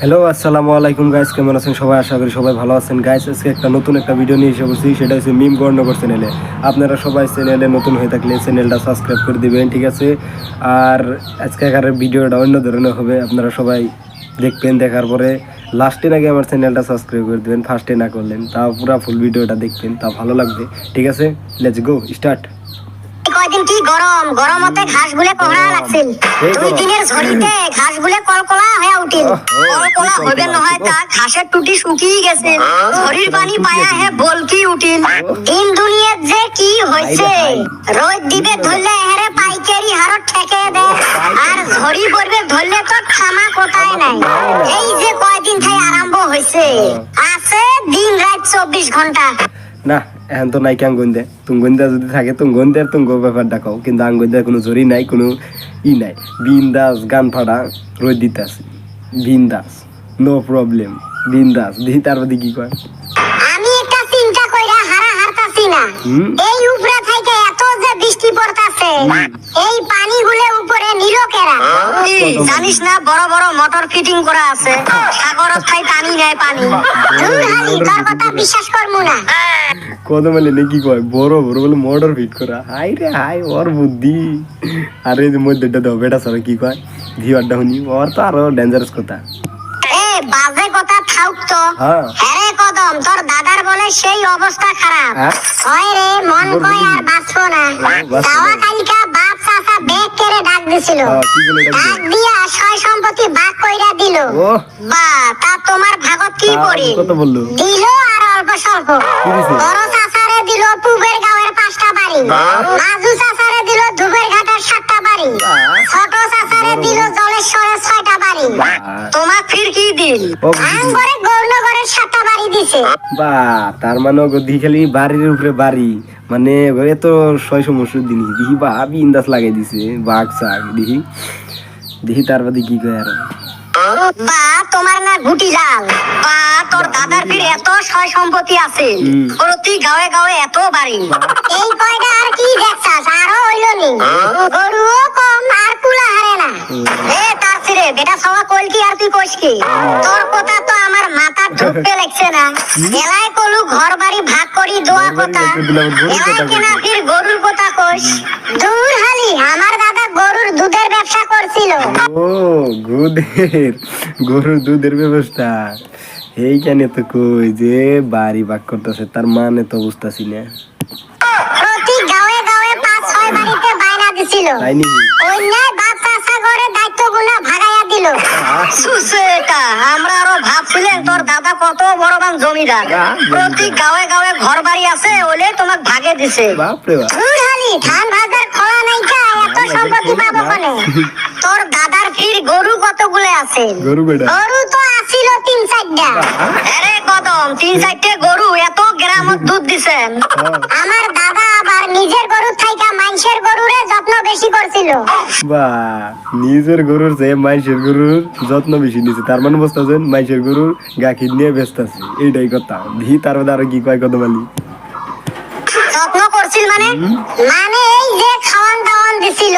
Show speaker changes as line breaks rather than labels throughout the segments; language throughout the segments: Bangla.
হ্যালো আসসালামু আলাইকুম গাইস কেমন আছেন সবাই? আশা করি সবাই ভালো আছেন। গাইস আজকে একটা নতুন একটা ভিডিও নিয়ে এসে বলছি সেটা হচ্ছে মিম গর্ণগর চ্যানেলে আপনারা সবাই চ্যানেলে নতুন হয়ে থাকলে চ্যানেলটা সাবস্ক্রাইব করে দিবেন, ঠিক আছে? আর আজকেকার ভিডিওটা অন্য ধরনের হবে। আপনারা সবাই দেখবেন, দেখার পরে লাস্টে নাকি আমার চ্যানেলটা সাবস্ক্রাইব করে দেবেন। ফার্স্টে না করলেন তাও পুরো ফুল ভিডিওটা দেখবেন, তা ভালো লাগবে, ঠিক আছে? লেটস গো স্টার্ট
কয়দিন কি গরম? গরমতে ঘাস গুলে পহরা লাগছিল। দুই দিনের ঝড়িতে ঘাস গুলে কলকলা হয়ে উঠিল। কলকলা
কলকলা?
নহয় তা ঘাসের টুটি শুকিয়ে গেছে। ঝড়ির পানি পায়া হে বলকি উঠিল। দিন দুনিয়ার যে কি হইছে রোদ দিবে ধরলে হেরে পাইকারি হারত ঠেকে দে। আর ঝড়ি পড়বে ধরলে তো থামা কোথায় নাই। এই যে কয়দিন থেকে আরম্ভ হইছে আছে দিন রাত চব্বিশ ঘণ্টা।
না। এখন তো নাই কি আঙ্গন্দে তুঙ্গন্দা যদি থাকে তুঙ্গন্দের তুঙ্গ ব্যাপারটা দেখাও কিন্তু আঙ্গন্দার কোনো জরি নাই কোনো ই নাই। বিন্দাস গান ফাড়া রোদ দিতে আসি বিন্দাস নো প্রবলেম বিন্দাস দিহি তার মধ্যে কি কয়।
আমি একটা চিন্তা কইরা হারা হারতাছি না। এই উপরে বৃষ্টি পড়তাছে। এই পানিগুলো উপরে নিরকেরা জানিস না বড় বড় মোটর ফিটিং করা আছে। সাগরত খাই টানি নেয় পানি। তোর কথা বিশ্বাস করমু না।
কত মেলে নে কি কয়? বড় বড় বলে মোটর ফিট করা। হাই রে হাই ওর বুদ্ধি। আর মধ্যেটা দাও বেটা সরে কি কয়? ভিওয়ারটা শুনি ওর তো আরও ডেঞ্জারাস কথা।
বাজে কথা থাউক তো।
হ্যাঁ।
হ্যাঁ কদম তোর দাদার বলে সেই অবস্থা খারাপ।
হ্যাঁ?
হয় রে মন কয় আর বাঁচবো না।
বাঁচবো না।
কালকা বাপ চাচা বেগ কেড়ে ডাক দিছিল।
হ্যাঁ, ডাক
দিয়া সয় সম্পত্তি ভাগ কইরা দিল। বা তা তোমার ভাগত কি পড়ি দিল আর অল্প স্বল্প? বড় চাচারে দিল পুবের গাঁয়ের পাঁচটা বাড়ি। মাজু চাচারে দিল ধুবের ঘাটের সাতটা বাড়ি। ছোট চাচারে দিল জলেশ্বরের ছয়টা বাড়ি। তোমার ফির কি দিল আঙ্গরে গৌরনগরে সাতটা বাড়ি দিছে।
বা তার মানে ওগো বাড়ির উপরে বাড়ি। মানে ছয় দিহি বা বিন্দাস লাগাই দিছে বাঘ শাক দিহি। দিহি তার বাদে কি কয় আর?
বা তোমার না গুটি লাল বা তোর দাদার ফির এত সয় সম্পত্তি আছে প্রতি গাঁয়ে গাঁয়ে এত বাড়ি এই কয়টা আর কি দেখছাস আরও হইল নি গরুও কম আর কুলা হারে না এ তার ছিরে বেটা সবা কইল কি আর তুই কইস কি তোর কথা তো আমার মাথা ঢুকতে লাগছে না এলাই কলু ঘর বাড়ি ভাগ করি দোয়া কথা এলাই
কথা
কেনা। ফির গরুর কথা কইস দূর হালি আমার দাদা গরুর দুধের ব্যবসা করছিল।
ও গুদের গরুর দুধের এইখানে তো কই যে বাড়ি বাগ করতেছে তার মানে তো বুঝতেছি না।
প্রতি গাঁয়ে গাঁয়ে পাঁচ ছয় বাড়িতে বাইনা দিছিল।
তাই
অন্যায় বাপ চাষা করে দায়িত্বগুলা ভাগাইয়া দিল। সুসেটা আমরা আরও ভাবছিলেন তোর দাদা কত বড় বান জমিদার। প্রতি গাঁয়ে গাঁয়ে ঘর বাড়ি আছে ওলে তোমাক ভাগে দিছে।
বাপরে বাপ।
ধান ভাজার খোলা নাই সম্পত্তি পাবো কোনে তোর দাদার ফির গরু কতগুলো আছে?
গরু বেটা।
গরু তো আসিল তিন চারটা। আরে কদম তিন চারটে গরু এত গ্রামত দুধ দিছেন
হ্যাঁ।
আমার দাদা আবার নিজের গরু থাইকা মানুষের গরুরে যত্ন বেশি করছিল।
বা নিজের গরুর যে মাইসের গরুর যত্ন বেশি নিছে তার মানে বুঝতেছেন মাইসের গরুর গাখির নিয়ে ব্যস্ত আছে। এইটাই কথা। দি তার মধ্যে আরও কি কয় কত মালি
যত্ন করছিল মানে? মানে এই যে খাওয়ান দাওয়ান দিছিল।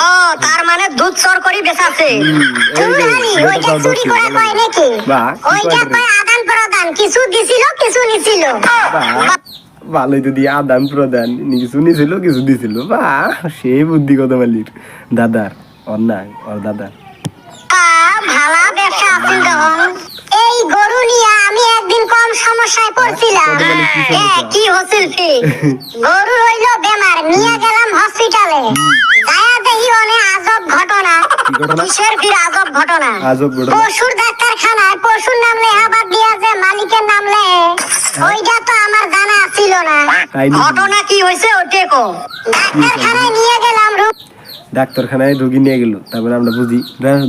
ও তার মানে দুধ চর করি বেচাছে
হুম, এই যে,
তুলহালি,
সেটা
ওইটা চুরি করে কয় নাকি? ওইটা
কয়
আদান প্রদান কিছু দিছিল কিছু নিছিল।
ভালোই তো দিয়ে আদান প্রদান কিছু নিছিল কিছু দিছিল। বা সেই বুদ্ধি কত মালির। দাদার না ওর দাদার।
ভালা ব্যবসা আছিল তখন
কি সমস্যা?
এ, কি হছিল কি? গরু হইল বেমার নিয়ে গেলাম হসপিটালে যায়া দেখি অনেক আজব ঘটনা কিসের ফির আজব ঘটনা?
আজব ঘটনা?
পশুর ডাক্তারখানায় পশুর নাম লেহা বাদ দিয়া যে মালিকের নাম লেহে ওইটা তো আমার জানা ছিল না। ঘটনা কি হয়েছে ওইটা কো ডাক্তারখানায় নিয়ে গেলাম
ডাক্তারখানায় রোগী নিয়ে গেল তারপরে আমরা বুঝি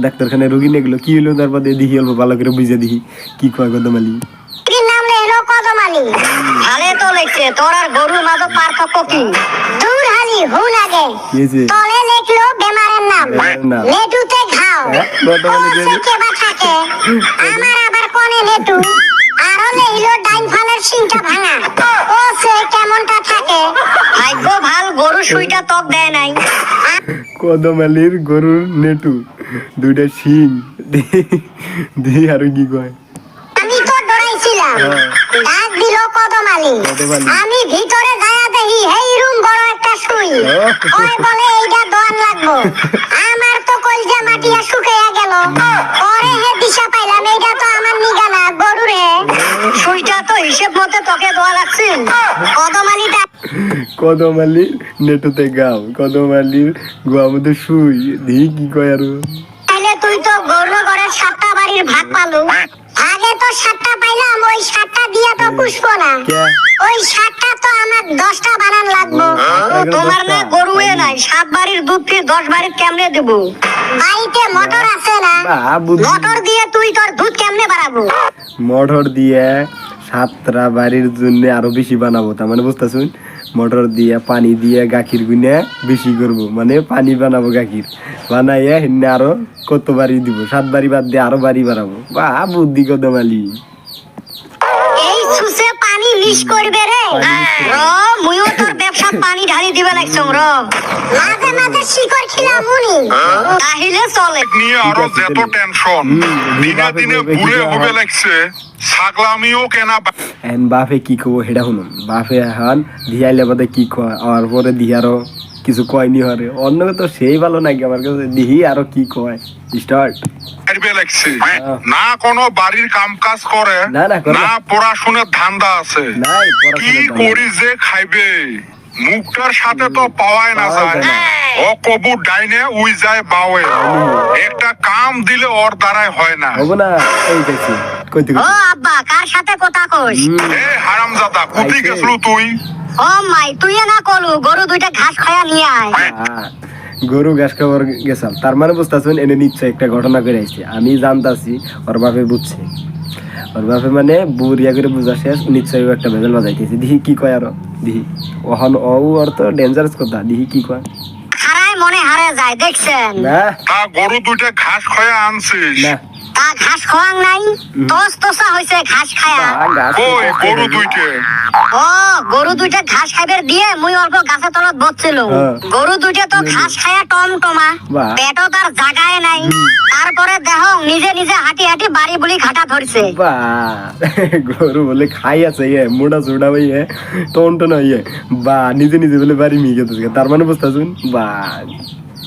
ডাক্তারখানায় রোগী নিয়ে গেল কি হলো তারপরে দেখি অল্প ভালো করে বুঝে দেখি কি কয় কত মালি
কি নাম লেহলো কদমালি ভালে তো লেখছে তোর আর গরুর মাঝে পার্থক্য কি? দূর হালি আগে।
কি
তলে লেখলো বেমারের নাম। লেটুতে ঘাও।
হ্যাঁ,
সে কেবা থাকে? আমার আবার কোনে লেটু? আরও লেহিলো ডাইন ফালের সিংটা ভাঙা। ও সে কেমনটা থাকে? ভাগ্য ভালো গরু সুইটা তক দেয় নাই।
কদমালির গরুর নেটু। দুইটা শিং। দি আর কি কয়?
ডরাইছিলাম ডাক দিল কদমালি
কদমালি।
আমি ভিতরে যায়া দেখি হেই রুম বড় একটা সুই। ওই বলে এইটা দোয়ান লাগবো। আমার তো কলজা মাটিয়া শুকাইয়া গেল। পরে হে দিশা পাইলাম এইটা তো আমার নিগা না গরুর হে সুইটা তো হিসেব মতে তোকে দোয়া লাগছিল
নেটুতে গাও কদমালির গোয়া মধ্যে শুই। দি কি কয় আর
তুই তো গৌর ঘরের সাতটা বাড়ির ভাগ পালু। সাতটা পাইলাম ওই সাতটা দিয়া তো পুষবো না। ওই সাতটা তো আমার দশটা বানান লাগবো। তোমার না
গরু
গরুয়ে নাই সাত বাড়ির দুধ দশ বাড়ির কেমনে দেবো? বাড়িতে মোটর আছে না? মোটর দিয়ে তুই তোর দুধ কেমনে বাড়াবো
মোটর দিয়ে সাতটা বাড়ির জন্য আরও বেশি বানাবো তার মানে বুঝতেছুন? মোটর দিয়ে, পানি দিয়ে গাখির গুনে বেশি করব। মানে পানি বানাবো গাখির। বানাইয়া হিনে আরও কত বাড়ি দিব? সাত বাড়ি বাদ দিয়ে আরও বাড়ি বাড়াবো বা বুদ্ধি কদমালি
পানি করবে রে? র মুইও তোর ব্যবসা পানি ঢালি দিবে লাগছম র মাঝে মাঝে শিকড় খিলাম মুনি। তাহিলে চলে।
নিয়ে
আরও
যত টেনশন দিনে দিনে বুড়ে হবে লাগছে ছাগলামিও কেনা
এন বাপে কি কব হেডা হলো বাফে হান দিয়াইলে বাদে কি কয় আর পরে দিয়ারও কিছু কয়নি হরে অন্য তো সেই ভালো নাকি আমার কাছে। দিহি আরও কি কয়। স্টার্ট
না কোনো বাড়ির কাম কাজ করে
না, না, করে না।
না। পড়াশোনার ধান্দা আছে। কি করি যে খাইবে? মুখটার সাথে তো পাওয়াই না যায়। ও কবু ডাইনে উই যায় বাওয়ে। একটা কাম দিলে ওর দ্বারাই হয় না।
হব না এই কইতে
ও আব্বা কার সাথে কথা কইস
এ হারামজাদা কুতি। গেছলু তুই?
ও মাই তুই না কলু গরু দুইটা ঘাস খায়া নিয়ে আয়।
গরু ঘাস খাবার গেছাম। তার মানে বুঝতেছেন এনে নিশ্চয় একটা ঘটনা করে আসছে আমি জানতাছি ওর বাপে বুঝছে। ওর বাপে মানে বুড়িয়া করে বুঝা শেষ নিশ্চয় ও একটা ভেজাল বাজাইতেছে। দিহি কি কয় আরও? দিহি। ওহন ও ওর তো ডেঞ্জারাস কথা। দিহি কি কয়?
হারায় মনে হারে যায় দেখছেন?
না।
গরু দুইটা ঘাস খয়া আনছিস?
না।
তা ঘাস খাওয়াং নাই। তোস তোসা হইছে ঘাস খায়া।
কই গরু দুইটা
ও গরু দুইটা ঘাস খাইবার দিয়ে মুই অল্প গাছের তলত বসছিল। গরু দুইটা তো ঘাস খায়া টম টমা। পেটও তার জাগায় নাই। তারপরে দেহ নিজে নিজে হাঁটি হাঁটি বাড়ি বুলি ঘাটা ধরছে
গরু বলে খাই আছে ইয়ে মোটা সোটা ভাই টন টন বা নিজে নিজে বলে বাড়ি মিয়ে গেছে তার মানে বুঝতেছুন বা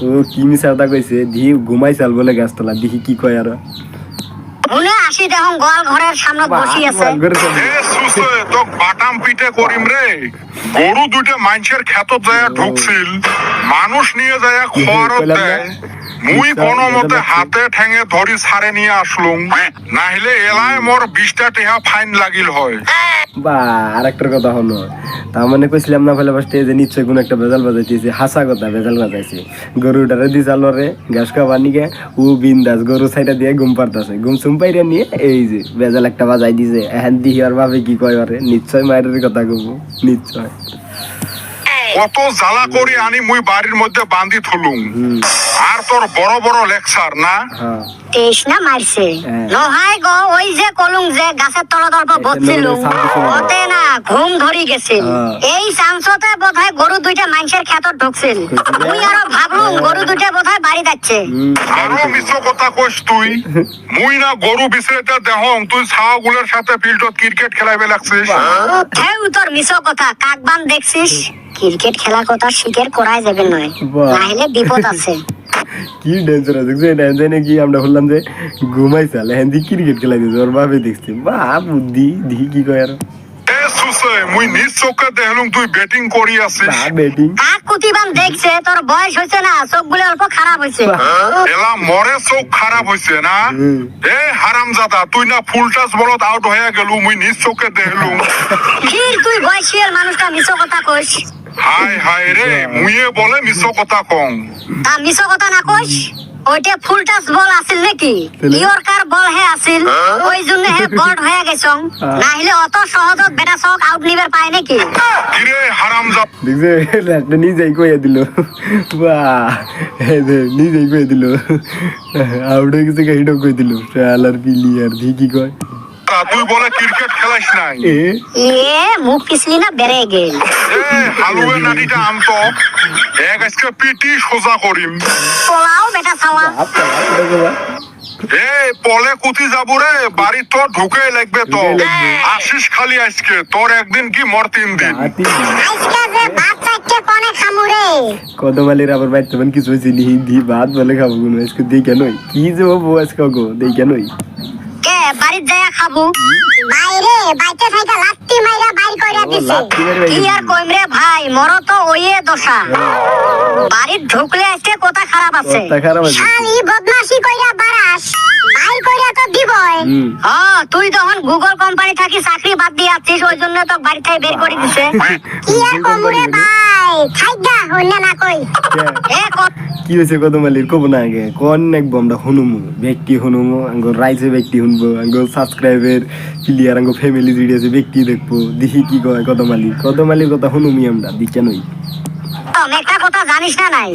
ও কি মিশাওতা কইছে দি ঘুমাই চাল বলে গাছতলা দেখি কি কয় আর
আসি দেখুন গোয়াল ঘরের সামনে বসি আছে।
তো বাটাম পিঠে করিম রে। গরু দুইটা মানুষের ক্ষেত যায় ঢুকছিল। মানুষ নিয়ে যায় খোয়ার
কইলাম না?
দেয় মুই কোনো মতে হাতে ঠেঙে ধরি সারে নিয়ে আসলুম। নাহলে এলায় মোর বিশটা টেহা ফাইন লাগিল হয়।
বা আর একটার কথা হলো তার মানে কইছিলাম না ফেলে ফার্স্টে যে নিশ্চয় কোনো একটা বেজাল বাজাইতেছে, হাসা কথা বেজাল বাজাইছে। গরুটারে দি চালরে ঘাস খাওয়া নিকে ও বিন্দাস গরু সাইডা দিয়ে ঘুম পারতাছে ঘুম চুম পাইরা নিয়ে এই যে বেজাল একটা বাজাই দিছে। এহেন দিহি আর ভাবে কি কয় নিশ্চয় মায়ের কথা কব নিশ্চয়।
কত জ্বালা করে আনি মুই বাড়ির মধ্যে বান্ধি থুলুম। আর তোর বড় বড় লেকচার না?
হ্যাঁ।
তেষ্ণা মারছে?
হ্যাঁ।
নহাই গো ওই যে কলুং যে গাছের তলত অল্প বসছিল। ওতে না? ঘুম ধরি গেছিল
হ্যাঁ।
এই চান্সতে বোধহয় গরু দুইটা মানুষের ঢুকছিল? মুই আরও ভাবলুম গরু দুইটা বোধহয় বাড়ি যাচ্ছে।
আরও মিশ্র কথা কইস তুই। মুই না গরু বিছড়েতে দেহং তুই ছাওগুলোর সাথে ফিল্ডত ক্রিকেট খেলাইবে লাগছিস।
হেউ তোর মিছো কথা কাকবান দেখছিস? ক্রিকেট খেলার কথা স্বীকার করাই যাবে নয়। নাহলে বিপদ আছে।
কি ডেঞ্জার আছে। দেখছ এটা জানে কি আমরা বললাম যে ঘুমাই চাল এখন দি ক্রিকেট খেলা দিয়েছে ওর ভাবে দেখছি। বা বুদ্ধি দিহি কি কয় আর।
মুই নিজ চোখে দেখলুম তুই ব্যাটিং করি আছিস।
ব্যাটিং
কুতিবান দেখছে তোর বয়স হয়েছে না চোখগুলো অল্প খারাপ হয়েছে
এলা মরে চোখ খারাপ হইছে না। এ হারামজাদা তুই না ফুল বলত আউট হয়ে গেলু মুই নিজ চোখে দেখলুম।
তুই বয়সিয়ার মানুষটা মিছো কথা কইস।
হাই হাই রে মুইয়ে বলে মিছ কথা কং
তা মিছো কথা না কইস ওইটা ফুল টাচ বল আছিল নাকি? ইয়র্কার বল হে আছিল। ওই জন্য হে গড হয়ে গেছং।
হ্যাঁ।
নাহলে অত সহজত বেটা চক আউট নিবার পায় নাকি?
কিরে হারামজাদা
দেখছে একটা নিজেই কইয়া দিল। বা এই যে নিজেই কইয়া দিল। আউটে গেছে গাইডও কই দিল। শালার প্লেয়ার দি কি কয়?
তুই বলে ক্রিকেট খেলাইস নাই।
এ?
মুখ পিছলি না বেড়ে গেল।
এ হালুয়ে নাটিটা আনতো এক আজকে পিটি সোজা করিম।
পোলাও বেটা
বাবা।
এ পলে কুতি যাব রে বাড়ি তো ঢুকে লাগবে তো। আসিস খালি আজকে তোর একদিন কি মর তিন দিন।
হাতি।
আজকে যে ভাত চাইতে কোনে খামুরে
কদমালির আবার বাইতে মানে কিছু হয়েছে নি দি ভাত বলে খাব আজকে দেই কেন কি যে হব আজকে গো কেন
কে বাড়ির যায়া খাব। বাইরে বাইতে থাকা লাত্তি মাইরা বাইর কইরা দিছে। কি আর কইম রে ভাই মর তো ওইয়ে দশা। বাড়ির ঢুকলে আজকে কথা খারাপ আছে।
কথা খারাপ আছে।
শালি বদমাশি কইরা বারাস বাইর কইরা তো দিবই। হ্যাঁ তুই তখন গুগল কোম্পানি থাকি চাকরি বাদ দিয়ে আছিস ওই জন্য তো বাড়ি থেকে বের করে দিছে। কি আর কমুরে ভাই? না কই। এ কত
কি হয়েছে কদমালির কব না আগে। কোন একবো আমরা শুনুমু ব্যক্তি শুনুমু। আঙ্গ রাইসে ব্যক্তি শুনব আঙ্গ সাবস্ক্রাইবের প্লেয়ার আঙ্গ ফ্যামিলি আছে ব্যক্তি দেখব। দেখি কি কয় কদমালির কদমালির কথা শুনুমি আমরা দি কেনই
একটা কথা জানিস না নাই?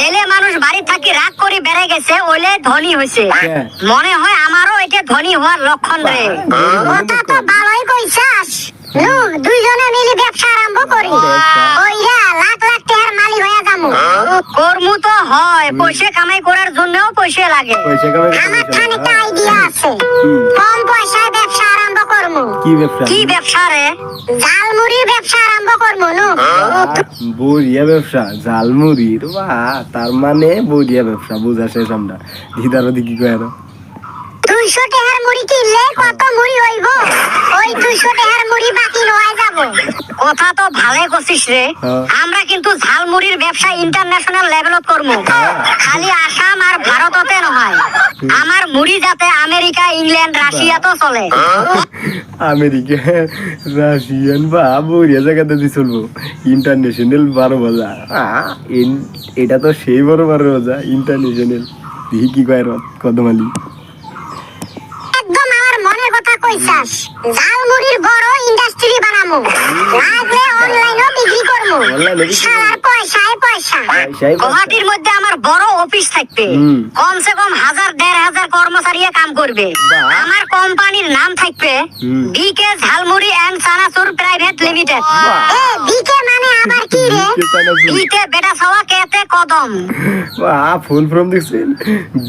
জেলে মানুষ বাড়ি থাকি রাগ করে বেড়ে গেছে ওইলে ধনী হয়েছে
হ্যাঁ।
মনে হয় আমারও এটা ধনী হওয়ার লক্ষণ রে। ওটা তো ভালোই কইছাস। দুইজনে মিলে ব্যবসা আরম্ভ করি লাখ লাখ টাকার মালিক হয়ে যামু কর্মু তো হয় পয়সা কামাই করার জন্যও পয়সা লাগে। আমার খানিকটা আইডিয়া আছে।
কি?
কম পয়সায় ব্যবসা আরম্ভ করমু
কি ব্যবসা?
কি ব্যবসা রে? ব্যবসা আরম্ভ করমু নু?
বড়িয়া ব্যবসা বাহ তার মানে বড়িয়া ব্যবসা বোঝা শেষ আমরা। দিদার ওদিকে কি কয়
দুইশো টাকার মুড়ি কিনলে কত মুড়ি হইব? ওই দুইশো টাকার মুড়ি বাকি নয়। কথা তো ভালোই করছিস রে।
হ্যাঁ।
আমরা কিন্তু ঝালমুড়ির ব্যবসা ইন্টারন্যাশনাল লেভেলত করব খালি আসাম আর ভারততে আমার মুড়ি যাতে আমেরিকা ইংল্যান্ড রাশিয়া তো চলে।
আমেরিকা রাশিয়ান বা বড়িয়া জায়গাতে দিয়ে চলবো। ইন্টারন্যাশনাল বারো বাজা। এটা তো সেই বড় বারো বাজা। ইন্টারন্যাশনাল দেখি কি কয় কদমালি
একদম আমার মনের কথা কইছাস ঝালমুড়ির বড় ইন্ডাস্ট্রি বানামু। লাগলে অনলাইনেও বিক্রি করমু? সারার পয়সায় পয়সা। গুয়াহাটির মধ্যে আমার বড় অফিস থাকবে। কমসে কম হাজার দেড় হাজার কর্মচারী কাম করবে। আমার কোম্পানির নাম থাকবে। BK Jhalmuri and Sanasur private limited. A BK মানে আবার কি রে?
বিকে
বেটা সওয়া কেতে কদম?
বাহ ফুল ফর্ম দেখছেন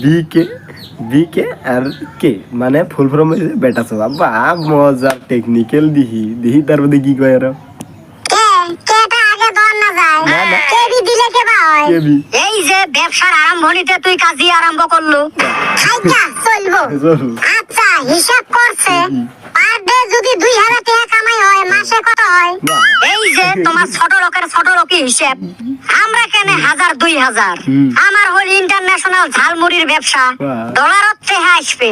বি কে বি কে আর কে মানে ফুল ফর্ম হয়েছে বেটা সবা বা মজার টেকনিক্যাল দিহি দিহি তার মধ্যে কি কয় আরও
কে? কেটা আগে দর না যায়।
না, না।
দিলে কে বা
কে বি?
এই যে ব্যবসার আরম্ভণিতে তুই কাজই আরম্ভ করল। আচ্ছা হিসাব করছে। ডে যদি দুই হাজার টাকা কামাই হয় মাসে কত হয়? এই যে তোমার ছোট লোকের ছোট লোকই হিসেব। আমরা কেন হাজার দুই হাজার। আমার হল ইন্টারন্যাশনাল ঝালমুড়ির ব্যবসা। ডলারত চেহা আসবে।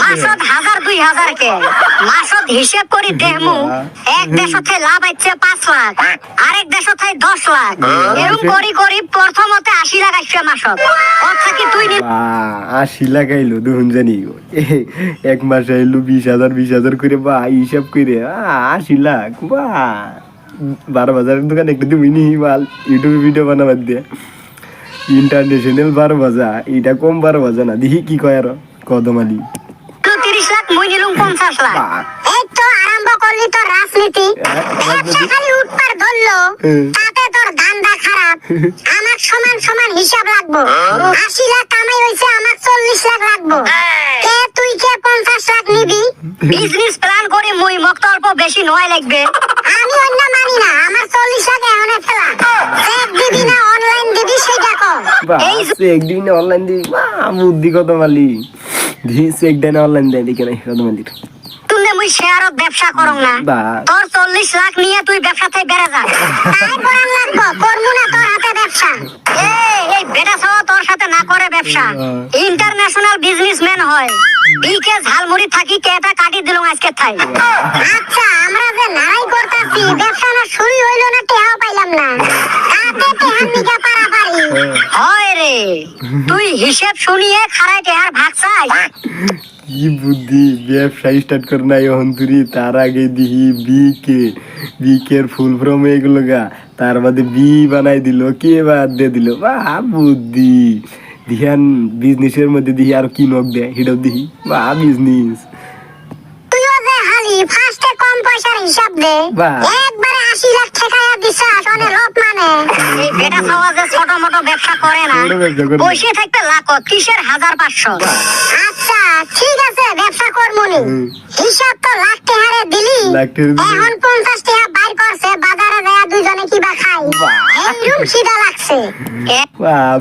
মাসত হাজার দুই হাজার কে। মাসত হিসেব করি দেহমু
বাহ।
এক দেশতে লাভ আইছে পাঁচ লাখ। আরেক দেশতে দশ লাখ। এরকম
সে-
করি করি প্রথমতে আশি লাখ আসছে মাসত। তুই
লাগাইলো দুজন জানি। এক মাস আইলো বিশ হাজার বিশ হাজার করে বা হিসাব করে আশি লাখ বা বারো বাজারের দোকান একটা তুমি নি মাল ইউটিউবে ভিডিও বানাবার দিয়ে। ইন্টারন্যাশনাল বারো বাজা এটা কম বারো বাজা না দেখি কি কয় আর কদমালি
তিরিশ লাখ মুই নিলুম পঞ্চাশ লাখ। এই তো আরম্ভ করলি তো রাজনীতি।
হ্যাঁ, রাজনীতি।
খালি উঠবার ধরলো
হুম।
তাতে তোর ধান্দা খারাপ আমার সমান সমান হিসাব লাগবো আশি লাখ কামাই হয়েছে আমার চল্লিশ লাখ লাগবো কে তুই কে পঞ্চাশ লাখ নিবি? বিজনেস প্ল্যান করে মুই মক্ত অল্প বেশি নয় লাগবে। আমি অন্য মানি না আমার চল্লিশ লাখ এখনে ফেলা। চেক দিবি না অনলাইন দিবি সেটা কর এই যে-
সে একদিন অনলাইন দি বাহ, বুদ্ধি কদমালি দিহি সে একদিন অনলাইন দেয় দেখে নাই কদমালির
তুমি মুই শেয়ারত ব্যবসা করং না। তোর চল্লিশ লাখ নিয়ে তুই ব্যবসা থেকে বেড়ে যা। তাই করার লাগবো করব না তোর হাতে ব্যবসা। এই, বেটা সহ তোর সাথে না করে ব্যবসা। ইন্টারন্যাশনাল বিজনেসম্যান হয়। বিকে ঝালমুড়ি থাকি কেটা কাটি দিল আজকে থাই আচ্ছা আমরা যে নারাই করতাছি ব্যবসা না শুরু হইল না টেহাও পাইলাম না। কাতে টেহার নিকা পারা পারি হয় রে তুই হিসেব শুনিয়ে খারাই টেহার ভাগ চাই।
কি বুদ্ধি? ব্যবসা স্টার্ট করে নাই অহন্তরি তার আগে দিহি বি কে বি কের ফুল ফর্ম এগুলো গা। তার বাদে বি বানাই দিল কে বাদ দিয়ে দিল। বা বুদ্ধি। দিহান বিজনেসের মধ্যে দিহি আর কি নক দেয়? সেটাও দিহি। বা বিজনেস
ফার্স্টে কম পয়সার হিসাব দে। একবারে আশি লাখ ঠেকাইয়া দিস অনেক লোক মানে। বেটা খাওয়া ছোট মোটো ব্যবসা করে না।
ছোট ব্যবসা করে না।
বসে থাকতে লাখো কিসের হাজার পাঁচশো। আচ্ছা ঠিক আছে ব্যবসা। হিসাব তো লাখ টাকারে দিলি। এখন টাকা বাইর করছে বাজারে যায় দুজনে খাই? এইরকম লাগছে।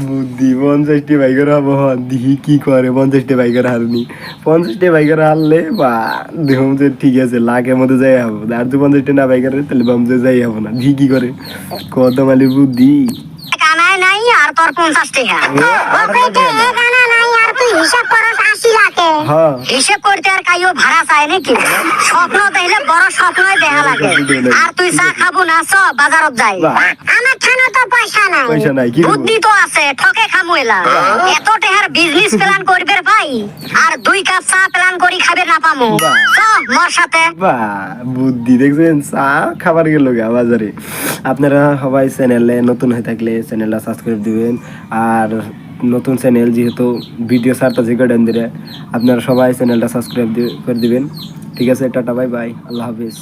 বুদ্ধি বাইকের দিহি কি করে পঞ্চাশটি বাইকের হারনি পঞ্চাশটি বাইকের হারলে বা দেখুন যে ঠিক আছে লাখের মধ্যে যাই হব। আর তুই পঞ্চাশটি না বাইকের তাহলে বামতে যাই হব না। দিহি কি করে। কত মালি বুদ্ধি।
কানায় নাই আর তোর পঞ্চাশ টাকা। আর তুই হিসাব করস
হ্যাঁ।
হিসেব করতে আর কাইও ভাড়া চায় নাকি? স্বপ্ন দেখলে বড় স্বপ্নই দেখা লাগে। আর তুই চা খাব না চ বাজারত যাই।
বাহ।
আমার ঠানো তো পয়সা নাই।
পয়সা নাই, কি
বুদ্ধি তো আছে ঠকে খামু এলা। এত টেহার বিজনেস প্ল্যান করবে ভাই। আর দুই কাপ চা প্ল্যান করি খাবে না পামু। চ মোর সাথে।
বুদ্ধি দেখছেন চা খাবার গেল গা বাজারে। আপনারা সবাই চ্যানেলে নতুন হয়ে থাকলে চ্যানেলটা সাবস্ক্রাইব দিবেন। আর নতুন চ্যানেল যেহেতু ভিডিও সারটা যে গার্ডেন দিলে, আপনারা সবাই চ্যানেলটা সাবস্ক্রাইব করে দিবেন। ঠিক আছে, টাটা, বাই বাই, আল্লাহ হাফিজ।